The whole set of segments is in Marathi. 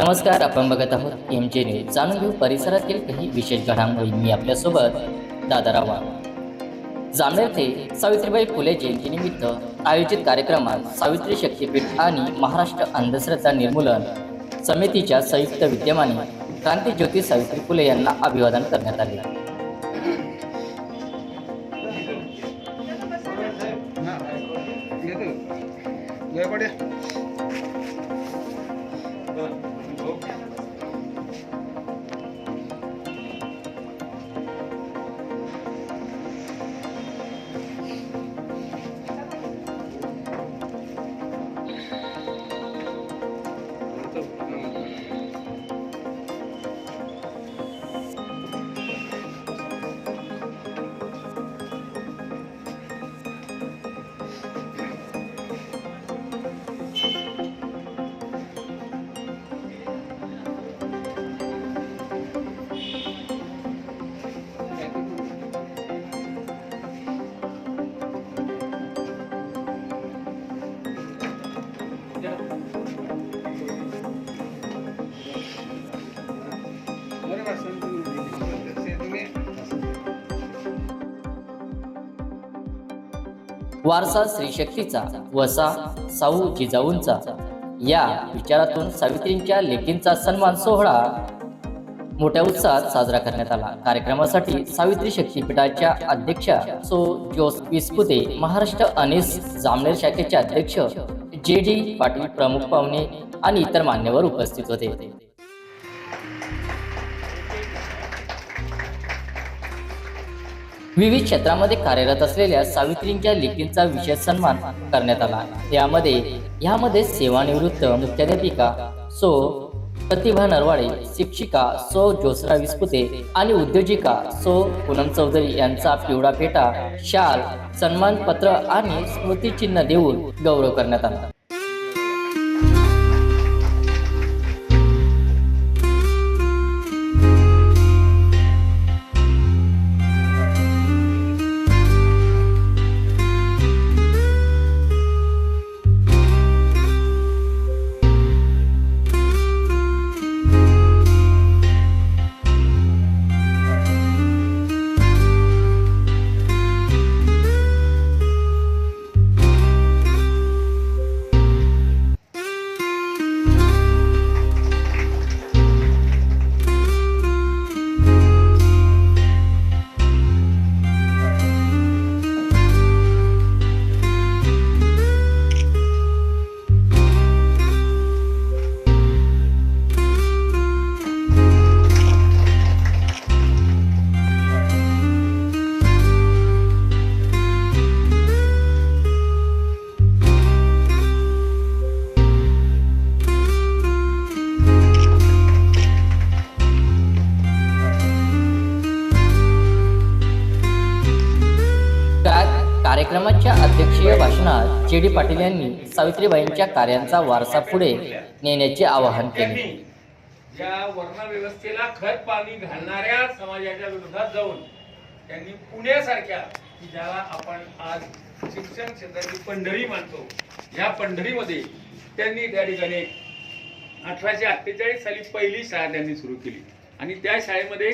नमस्कार आपण बघत आहोत एम जे न्यूज जाणून घेऊ परिसरातील काही विशेष घडामोडी. मी आपल्यासोबत दादाराव वाघ. जामनेर येथे सावित्रीबाई फुले जयंतीनिमित्त आयोजित कार्यक्रमात सावित्री शक्तीपीठ आणि महाराष्ट्र अंधश्रद्धा निर्मूलन समितीच्या संयुक्त विद्यमाने क्रांती ज्योती सावित्री फुले यांना अभिवादन करण्यात आले. वारसा श्रीशक्तीचा वसा साऊ जिजाऊंचा. या विचारातून सावित्रींच्या लेकींचा सन्मान सोहळा मोठ्या उत्साहात साजरा करण्यात आला. कार्यक्रमासाठी सावित्री शक्तीपीठाच्या अध्यक्षा सो जोस विस्पुते महाराष्ट्र अनिस जामनेर शाखेचे अध्यक्ष जे डी पाटील प्रमुख पाहुणे आणि इतर मान्यवर उपस्थित होते. विविध क्षेत्रामध्ये कार्यरत असलेल्या सावित्रींच्या लिपींचा विशेष सन्मान करण्यात आला. यामध्ये यामध्ये सेवानिवृत्त मुख्याध्यापिका सो प्रतिभा नरवाडे शिक्षिका सो जोसरा विस्पुते आणि उद्योजिका सो पूनम चौधरी यांचा पिवळा पेटा शाल सन्मानपत्र आणि स्मृतिचिन्ह देऊन गौरव करण्यात आला. कार्यक्रमाच्या अध्यक्षीय भाषणात जे डी पाटील यांनी सावित्रीबाईंच्या कार्यांचा वारसा पुढे नेण्याचे आवाहन केले. या वर्णव्यवस्थेला खत पाणी घालणाऱ्या समाजाच्या विरोधात जाऊन त्यांनी पुण्यासारख्या की ज्याला आपण आज शिक्षण क्षेत्राची पंढरी मानतो या पंढरीमध्ये त्यांनी त्या ठिकाणी अठराशे अठ्ठेचाळीस साली पहिली शाळा त्यांनी सुरू केली. आणि त्या शाळेमध्ये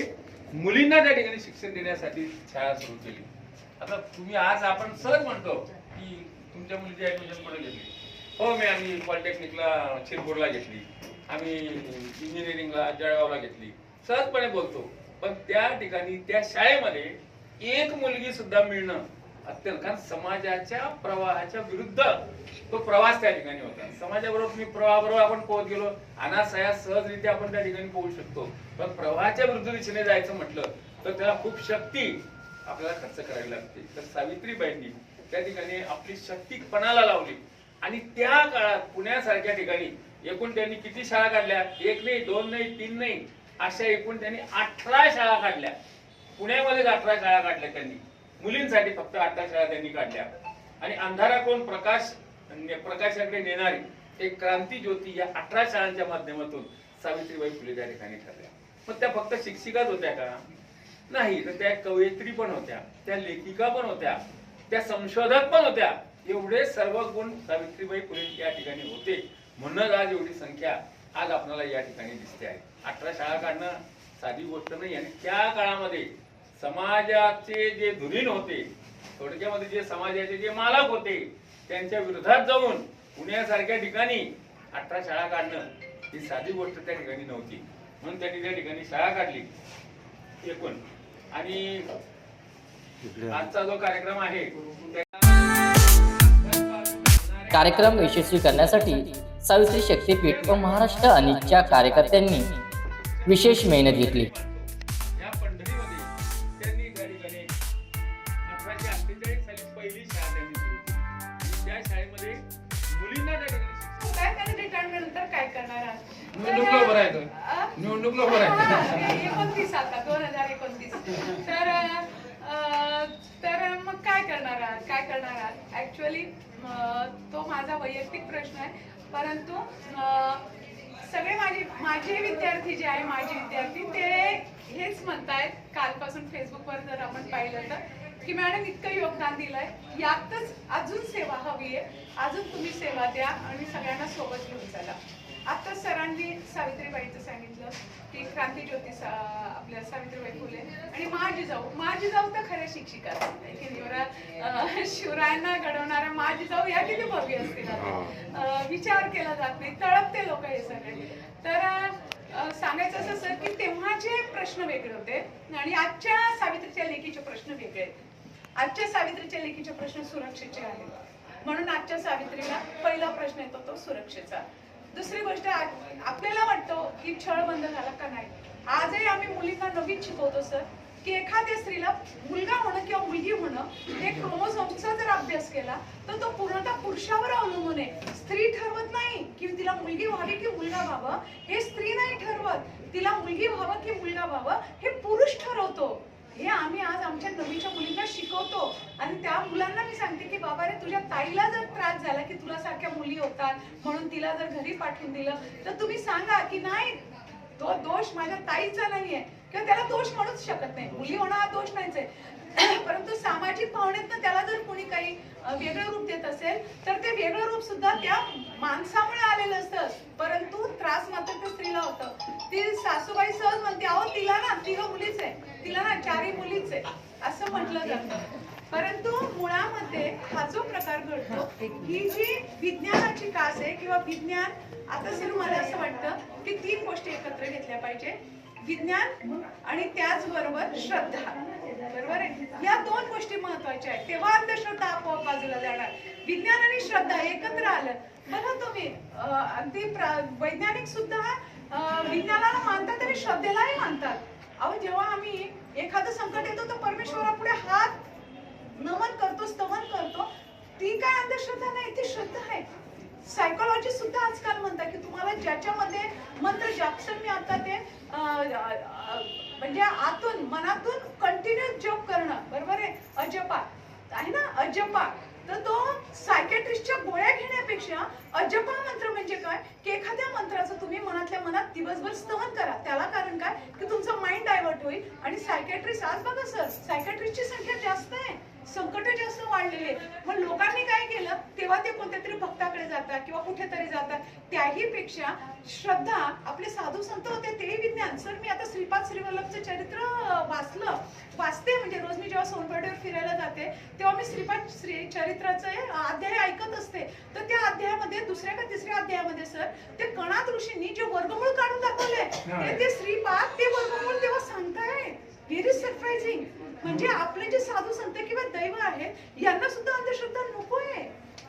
मुलींना त्या ठिकाणी शिक्षण देण्यासाठी शाळा सुरू केली. आता तुम्ही आज आपण सहज म्हणतो की तुमच्या मुलीची ऍडमिशन कुठे घेतली हो मी आम्ही पॉलिटेक्निकला शिरपूरला घेतली. आम्ही इंजिनिअरिंगला जळगावला घेतली. सहजपणे बोलतो. पण त्या ठिकाणी त्या शाळेमध्ये एक मुलगी सुद्धा मिळणं अत्यंत कारण समाजाच्या प्रवाहाच्या विरुद्ध तो प्रवास त्या ठिकाणी होता. समाजाबरोबर तुम्ही प्रवाहाबरोबर आपण पोहोच गेलो. अनासया सहजरित्या आपण त्या ठिकाणी पोहोचू शकतो. पण प्रवाहाच्या विरुद्ध दिशेने जायचं म्हटलं तर त्याला खूप शक्ती आपल्याला खर्च करावी लागते. तर सावित्रीबाईंनी त्या ठिकाणी आपली शक्ती पणाला लावली. आणि त्या काळात पुण्यासारख्या ठिकाणी एकूण त्यांनी किती शाळा काढल्या? एक नाही दोन नाही तीन नाही अशा एकूण त्यांनी अठरा शाळा काढल्या. पुण्यामध्येच अठरा शाळा काढल्या त्यांनी. मुलींसाठी फक्त अठरा शाळा त्यांनी काढल्या. आणि अंधारा कोण? प्रकाश प्रकाशाकडे नेणारी एक क्रांती ज्योती या अठरा शाळांच्या माध्यमातून सावित्रीबाई फुले त्या ठिकाणी ठरल्या. मग त्या फक्त शिक्षिकाच होत्या का? नाही तर त्या कवयित्री पण होत्या त्या लेखिका पण होत्या त्या संशोधक पण होत्या. एवढे सर्व गुण सावित्रीबाई फुले या ठिकाणी होते. म्हणूनच आज एवढी संख्या आज आपल्याला या ठिकाणी दिसते आहे. अठरा शाळा काढणं साधी गोष्ट नाही आणि त्या काळामध्ये समाजाचे जे धुरीण होते थोडक्यामध्ये जे समाजाचे जे मालक होते त्यांच्या विरोधात जाऊन पुण्यासारख्या ठिकाणी अठरा शाळा काढणं ही साधी गोष्ट त्या ठिकाणी नव्हती. म्हणून त्यांनी त्या ठिकाणी शाळा काढली. एकूण आणि आजचा जो कार्यक्रम आहे कार्यक्रम यशस्वी करण्यासाठी सावित्री शक्तीपीठ व महाराष्ट्र अनिकच्या कार्यकर्त्यांनी विशेष मेहनत घेतली. या पंढरीमध्ये त्यांनी त्या शाळेमध्ये मुलींना त्या ठिकाणी शिक्षण काय त्याने रिटायरमेंट नंतर काय करणार आहात? निवडणूक लवकर आहे? निवडणूक लवकर आहे. एकोणतीस आता दोन हजार एकोणतीस तर तर मग काय करणार आहात काय करणार आहात ऍक्च्युअली तो माझा वैयक्तिक प्रश्न आहे परंतु सगळे माझे माझे विद्यार्थी जे आहे माझे विद्यार्थी ते हेच म्हणतायत कालपासून फेसबुकवर जर आपण पाहिलं तर की मॅडम इतकं योगदान दिलंय. यातच अजून सेवा हवी आहे. अजून तुम्ही सेवा द्या आणि सगळ्यांना सोबत घेऊन चला. आता सरांनी सावित्रीबाईचं सांगितलं की क्रांतीज्योती सा आपल्या सावित्रीबाई फुले आणि माझी जाऊ माझी जाऊ तर खऱ्या शिक्षिका. की शिवरायांना घडवणाऱ्या माझी जाऊ या किती भव्य असतील. विचार केला जात नाही. तळपते लोक हे सगळे. तर सांगायचं असं सर की तेव्हाचे प्रश्न वेगळे होते आणि आजच्या सावित्रीच्या लेखीचे प्रश्न वेगळे आहेत. आजच्या सावित्रीच्या लेखीचे प्रश्न सुरक्षेचे आहेत. म्हणून आजच्या सावित्रीला पहिला प्रश्न येतो तो सुरक्षेचा. दुसरी गोष्ट आपल्याला वाटतो की छळ बंद झाला का नाही? आजही आम्ही मुलींना नवीन शिकवतो सर की एखाद्या स्त्रीला मुलगा होणं किंवा मुलगी होणं हे क्रोमोझोमचा जर अभ्यास केला तर तो पूर्णतः पुरुषावर अवलंबून आहे. स्त्री ठरवत नाही की तिला मुलगी व्हावी की मुलगा व्हावं हे स्त्री नाही ठरवत. तिला मुलगी व्हावं की मुलगा व्हावं हे पुरुष ठरवतो. हे आम्ही आज आमच्या नवीच्या मुलींना शिकवतो. आणि त्या मुलांना मी सांगते की बाबा रे तुझ्या ताईला जर त्रास झाला की तुला सारख्या मुली होतात म्हणून तिला जर घरी पाठवून दिलं तर तुम्ही सांगा की नाही तो दोष माझ्या ताईचा नाहीये. किंवा त्याला दोष म्हणूच शकत नाही. मुली होणं हा दोष नाहीच आहे. परंतु सामाजिक भावनेतनं त्याला जर कोणी काही वेगळं रूप देत असेल तर ते वेगळं रूप सुद्धा त्या माणसामुळे आलेलं असतं. परंतु त्रास मात्र त्या स्त्रीला होतं. ती सासूबाई सहज म्हणते अहो तिला ना तिला मुलीच आहे. तिला ना चारही मुलीच आहे असं म्हटलं जातं. परंतु मुळामध्ये हा जो प्रकार घडतो ही जी विज्ञानाची कास आहे किंवा विज्ञान आता सर मला असं वाटतं की तीन गोष्टी एकत्र घेतल्या पाहिजे. विज्ञान आणि त्याचबरोबर श्रद्धा. बरोबर आहे? या दोन गोष्टी महत्त्वाच्या आहेत. तेव्हा अंधश्रद्धा आपोआप बाजूला जाणार. विज्ञान आणि श्रद्धा एकत्र आलं. बघा तुम्ही अगदी वैज्ञानिक सुद्धा विज्ञानाला मानतात आणि श्रद्धेलाही मानतात. अहो जेव्हा आम्ही एखादं संकट येतो तर परमेश्वरापुढे हात नमन करतो स्तवन करतो. ती काय अंधश्रद्धा नाही ती श्रद्धा आहे. सायकोलॉजी सुद्धा आजकाल म्हणतात की तुम्हाला ज्याच्यामध्ये मंत्र जापसन मी आता ते अं, म्हणजे आतून मनातून कंटिन्यू जप करणं. बरोबर आहे? अजपा आहे ना? अजपा तर तो सायकेट्रिस्टच्या गोळ्या घेण्यापेक्षा अजपा मंत्र म्हणजे काय? की एखाद्या मंत्राचं तुम्ही मनातल्या मनात दिवसभर स्तवन करा. त्याला कारण काय? की तुमचं माइंड डायव्हर्ट होईल. आणि सायकॅट्रिस्ट आज बघा सर सायकॅट्रिस्टची संख्या जास्त आहे. संकट जास्त वाढलेले मग लोकांनी काय केलं? तेव्हा ते कोणत्या तरी भक्ताकडे जातात किंवा कुठेतरी जातात. त्याही पेक्षा श्रद्धा आपले साधू संत होते ते विज्ञान. सर मी आता श्रीपाद श्रीवल्लभचं चरित्र वाचलं. वाचते म्हणजे रोज मी जेव्हा सोनपेठेवर फिरायला जाते तेव्हा मी श्रीपाद श्री चरित्राचं अध्याय ऐकत असते. तर त्या अध्यायामध्ये दुसऱ्या का तिसऱ्या अध्यायामध्ये सर ते कणाद ऋषींनी जे वर्गमूळ काढून दाखवले ते श्रीपाद ते वर्गमूळ तेव्हा सांगताय? व्हेरी सरप्राइझिंग म्हणजे आपले जे साधू संत किंवा दैव आहेत यांना सुद्धा अंधश्रद्धा नको आहे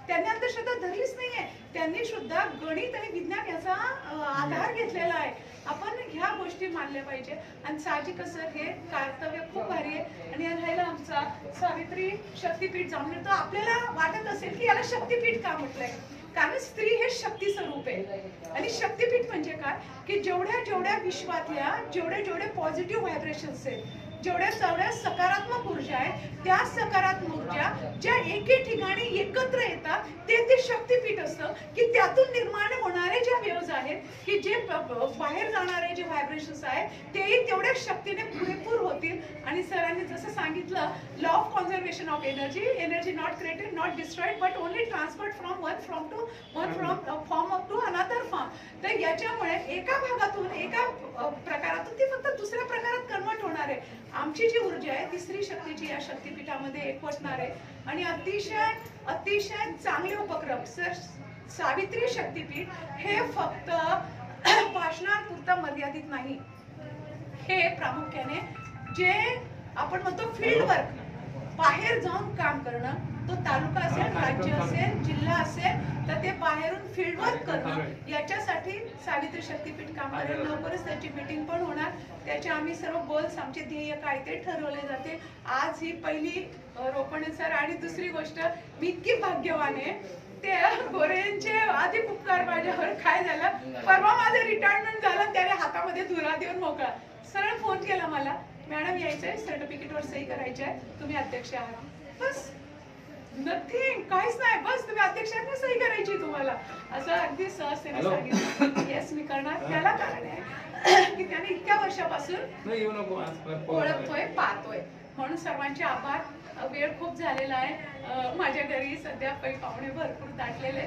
त्यांनी अंधश्रद्धा धरलीच नाहीये. त्यांनी सुद्धा गणित आणि विज्ञान याचा आधार घेतलेला आहे. आपण ह्या गोष्टी मानल्या पाहिजे. आणि साहजिकच सर हे कर्तव्य खूप भारी आहे. आणि राहिला आमचा सावित्री शक्तीपीठ जाऊन. तर आपल्याला वाटत असेल की याला शक्तीपीठ का म्हटलंय? कारण स्त्री हे शक्ती स्वरूप आहे. आणि शक्तीपीठ म्हणजे काय? की जेवढ्या जेवढ्या विश्वातल्या जेवढे जेवढे पॉझिटिव्ह व्हायब्रेशन्स आहेत जेवढ्या सगळ्या सकारात्मक ऊर्जा आहेत त्या सकारात्मक ऊर्जा ज्या एके ठिकाणी एकत्र येतात ते ते शक्तीपीठ असतं की त्यातून निर्माण होणारे ज्या वेव्ज आहेत की जे बाहेर जाणारे जे व्हायब्रेशन्स आहेत तेही तेवढ्या शक्तीने पुरेपूर होतील. आणि सरांनी जसं सांगितलं law of conservation of energy energy not created not destroyed but only transferred from one from to one from form up to another form तर याच्यामुळे एका भागातून एका प्रकारातून ती फक्त दुसऱ्या प्रकारात कन्वर्ट होणार आहे. आमची जी ऊर्जा आहे ती स्त्री शक्तीची या शक्तीपीठामध्ये एकवटणार आहे. आणि अतिशय अतिशय चांगले उपक्रम सर सावित्री शक्तीपीठ हे फक्त भाषणापुरता मर्यादित नाही. हे प्रामुख्याने जे आपण म्हणतो फील्ड वर्क बाहेर जाऊन काम करणं तो तालुका असेल राज्य असेल जिल्हा असेल तर ते बाहेरून फील्ड वर्क करणं याच्यासाठी सावित्री शक्तीपीठ काम करेल. लवकरच त्याची मीटिंग पण होणार. त्याचे आम्ही सर्व गोल्स आमचे ध्येय काय ते ठरवले जाते. आज ही पहिली रोपण सर. आणि दुसरी गोष्ट मी इतकी भाग्यवान आहे. ते गोरेंचे अधिक उपकार माझ्यावर काय झालं? परवा माझं रिटायरमेंट झालं त्याने हातामध्ये धुरा देऊन मोकळा. सरळ फोन केला मला. मॅडम यायचंय. सर्टिफिकेटवर सही करायची आहे. तुम्ही अध्यक्ष आहात. बस. नथिंग काहीच नाही. बस तुम्ही अध्यक्षांनी सही करायची तुम्हाला. असं अगदी सहजतेने सांगितलं. येस मी करणार. त्याला कारण आहे की त्याने इतक्या वर्षापासून ओळखतोय पाहतोय. म्हणून सर्वांचे आभार. वेळ खूप झालेला आहे. माझ्या घरी सध्या पै पाहुणे भरपूर दाटलेले.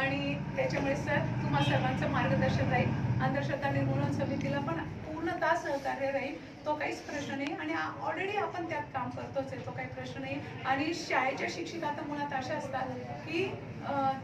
आणि त्याच्यामुळे सर तुम्हा सर्वांचं मार्गदर्शन राहील. अंधश्रद्धा निर्मूलन समितीला पण पूर्णतः सहकार्य राहील तो काहीच प्रश्न नाही. आणि ऑलरेडी आपण त्यात काम करतोच आहे तो काही प्रश्न नाही. आणि शाळेच्या शिक्षिका तर मुळात अशा असतात की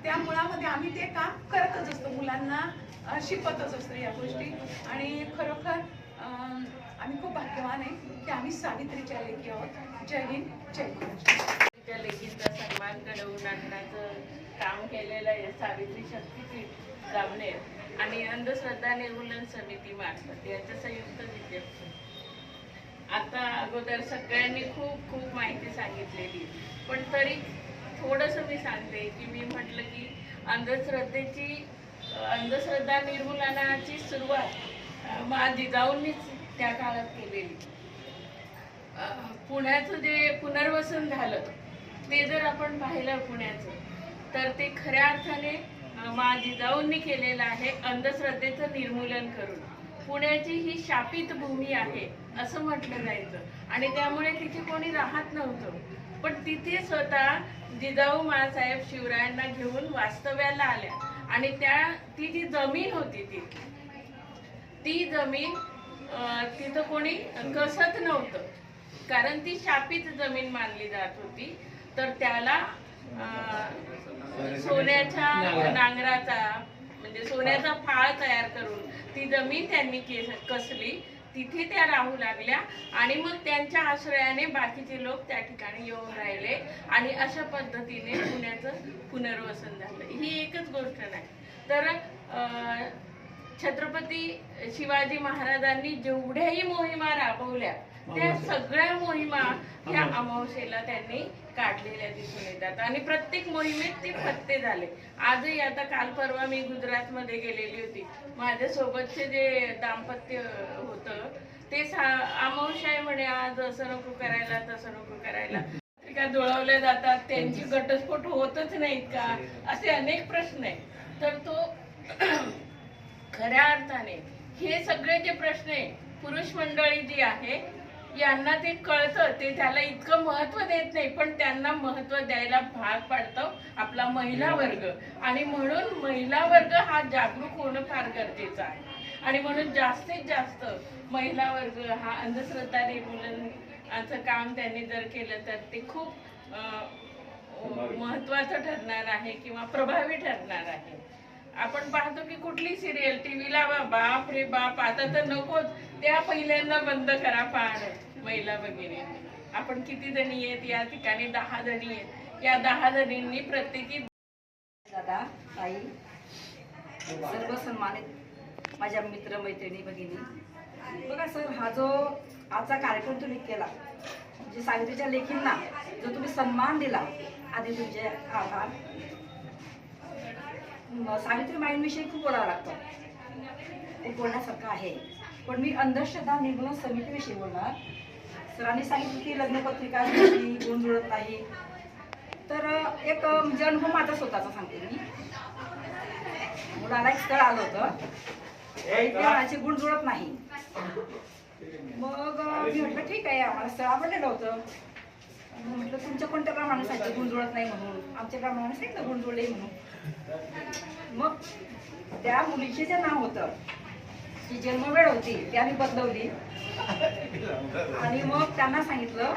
त्या मुळामध्ये आम्ही ते काम करतच असतो. मुलांना शिकवतच असतो या गोष्टी. आणि खरोखर आम्ही खूप भाग्यवान आहे की आम्ही सावित्रीच्या लेखी आहोत. जय हिंद जय महाराष्ट्र. त्या लेखींचा सन्मान घडवून आणण्याचं काम केलेलं आहे. सावित्री शक्तीपीठ जामनेर. आणि अंधश्रद्धा निर्मूलन समिती मार्फत याच्या संयुक्त विद्यापीठ आता अगोदर सगळ्यांनी खूप खूप माहिती सांगितलेली. पण तरी थोडंसं मी सांगते की मी म्हटलं की अंधश्रद्धेची अंधश्रद्धा निर्मूलनाची सुरुवात मा जिजाऊंनीच त्या काळात केलेली. पुण्याचं जे पुनर्वसन झालं ते जर आपण पाहिलं पुण्याचं तर ते खऱ्या अर्थाने मा जिजाऊंनी केलेलं आहे अंधश्रद्धेचं निर्मूलन करून. पुण्याची ही शापित भूमी आहे असं म्हटलं जायचं. आणि त्यामुळे तिथे कोणी राहत नव्हतं. पण तिथे स्वतः जिजाऊ माँसाहेब शिवरायांना घेऊन वास्तव्याला आल्या. आणि त्या ती जी जमीन होती ती ती जमीन तिथं कोणी कसत नव्हतं. कारण ती शापित जमीन मानली जात होती. तर त्याला सोन्याच्या नांगराचा म्हणजे सोन्याचा फाळ तयार करून ती जमीन त्यांनी केस कसली तिथे त्या राहू लागल्या आणि मग त्यांच्या आश्रयाने बाकीचे लोक त्या ठिकाणी येऊन राहिले आणि अशा पद्धतीने पुण्याचं पुनर्वसन झालं. ही एकच गोष्ट नाही. तर छत्रपती शिवाजी महाराजांनी जेवढ्याही मोहिमा राबवल्या त्या सगळ्या मोहिमा ह्या अमावस्येला त्यांनी काढलेल्या दिसून येतात. आणि प्रत्येक मोहिमेत ते फत्ते झाले. आजही आता काल परवा मी गुजरात मध्ये गेलेली होती. माझ्या सोबतचे जे दाम्पत्य होतं ते सा- अमावस्या आहे म्हणे आज असं नको करायला तसं नको करायला. पत्रिका जुळवल्या जातात. त्यांची घटस्फोट होतच नाहीत का? असे अनेक प्रश्न आहेत. तर तो खऱ्या अर्थाने हे सगळे जे प्रश्न आहे पुरुष मंडळी जी आहे यांना ते कळतं ते त्याला इतकं महत्त्व देत नाही पण त्यांना महत्त्व द्यायला भाग पाडतो आपला महिला वर्ग. आणि म्हणून महिला वर्ग हा जागरूक होणं फार गरजेचं आहे. आणि म्हणून जास्तीत जास्त महिला वर्ग हा अंधश्रद्धा निर्मूलनाचं काम त्यांनी जर केलं तर ते खूप महत्वाचं ठरणार आहे किंवा प्रभावी ठरणार आहे. आपण पाहतो की कुठली सिरियल टीव्हीला बाप रे बाप आता तर नकोच. त्या पहिल्यांदा बंद करा पाहणं महिला वगैरे. आपण किती जणी आहेत? या ठिकाणी दहा जणी आहेत. या दहा जणींनी प्रत्येकी दादा ताई सर्व सन्मानित माझ्या मित्र मैत्रिणी भगिनी. बघा सर हा जो आजचा कार्यक्रम तुम्ही केला म्हणजे सावित्रीच्या लेखींना जो तुम्ही सन्मान दिला आधी तुमचे आभार. म, सावित्री माईंविषयी खूप बोलावं लागतं. खूप बोलण्यासारखं आहे. पण मी अंधश्रद्धा निर्मूलन समितीविषयी बोलणार. सरांनी सांगितलं की लग्नपत्रिका गुण जुळत नाही. तर एक म्हणजे अनुभव माझा स्वतःचा सांगते मी. मुलाला एक स्थळ आलं होतं. गुण जुळत नाही. मग मी म्हटलं ठीक आहे आम्हाला स्थळ आवडलेलं होतं. म्हटलं तुमच्या कोणत्या प्रमाणे सांगितलं गुण जुळत नाही म्हणून? आमच्या प्रमाणे सांगितलं गुण जुळले म्हणून. मग त्या मुलीचे जे नाव होतं ती जन्मवेळ होती ती आम्ही बदलवली. आणि मग त्यांना सांगितलं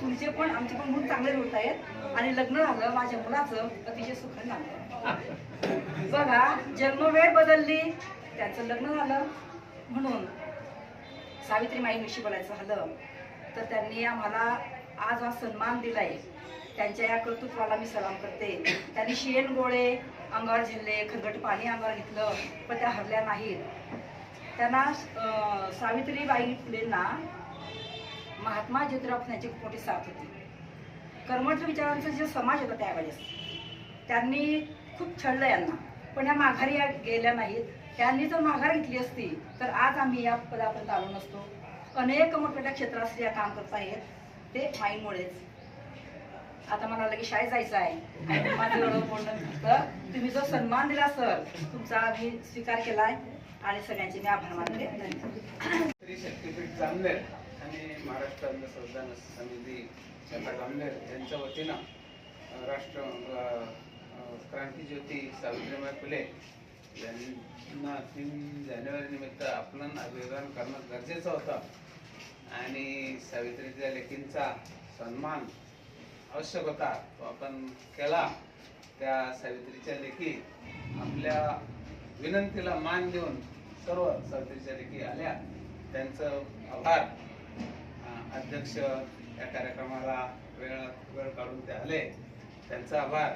तुमचे पण आमचे पण गुण चांगले होत आहेत आणि लग्न झालं माझ्या मुलाचं अतिशय सुखद झालं. बघा जन्मवेळ बदलली त्याचं लग्न झालं. म्हणून सावित्री माईंविषयी बोलायचं झालं तर त्यांनी आम्हाला आज हा सन्मान दिलाय. त्यांच्या या कर्तृत्वाला मी सलाम करते. त्यांनी शेण गोळे अंगावर झेलले खरगट पाणी अंगावर घेतलं पण त्या हरल्या नाहीत. त्यांना सावित्रीबाई फुलेंना महात्मा ज्योतिराव फुलेंची खूप मोठी साथ होती. कर्मठ विचारांचा जे समाज होता त्यावेळेस त्यांनी खूप छळलं यांना. पण या माघारी या गेल्या नाहीत. त्यांनी जर माघार घेतली असती तर आज आम्ही या पदापर्यंत आलो नसतो. अनेक मोठमोठ्या क्षेत्रात स्त्रिया काम करत आहेत. ते माईमुळेच. आता मला लगेच शाळेत जायचं आहे. माझं एवढं बोलणं फक्त तुम्ही जो सन्मान दिला सर तुमचा मी स्वीकार केलाय. आणि सगळ्यांचे मी आभार मानले श्री शक्तीपीठ जामनेर आणि महाराष्ट्र अंधश्रद्धा समिती जामनेर यांच्या वतीनं राष्ट्र क्रांती ज्योती सावित्रीबाई फुले यांना तीन जानेवारी निमित्त आपलं अभिवादन करणं गरजेचं होतं. आणि सावित्रीच्या लेखींचा सन्मान आवश्यक होता तो आपण केला. त्या सावित्रीच्या लेखी आपल्या विनंतीला मान देऊन सर्व सावित्रीच्या लेखी आल्या. त्यांचं आभार. अध्यक्ष या कार्यक्रमाला वेळ वेळ काढून ते आले. त्यांचा आभार.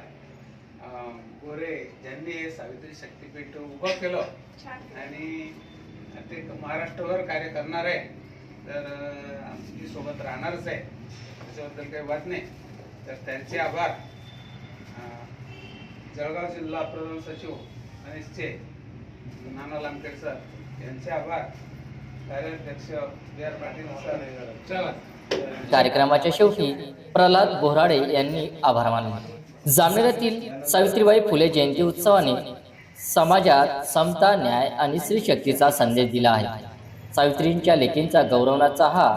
गोरे ज्यांनी हे सावित्री शक्तीपीठ उभं केलं आणि ते महाराष्ट्रभर कार्य करणार आहे तर आमची सोबत राहणारच आहे. त्याच्याबद्दल काही वाद नाही. तर त्यांचे आभार. जळगाव जिल्हा प्रधान सचिव अनिसचे नाना लांबकर सर यांचे आभार. कार्याध्यक्ष बी आर पाटील सर चला. कार्यक्रमाच्या शेवटी प्रल्हाद बोराडे यांनी आभार मानले. जामनेरातील सावित्रीबाई फुले जयंती उत्सवाने समाजात समता न्याय आणि स्त्रीशक्तीचा संदेश दिला आहे. सावित्रींच्या लेखींचा गौरवण्याचा हा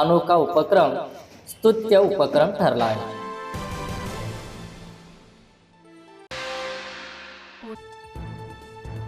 अनोखा उपक्रम स्तुत्य उपक्रम ठरला आहे.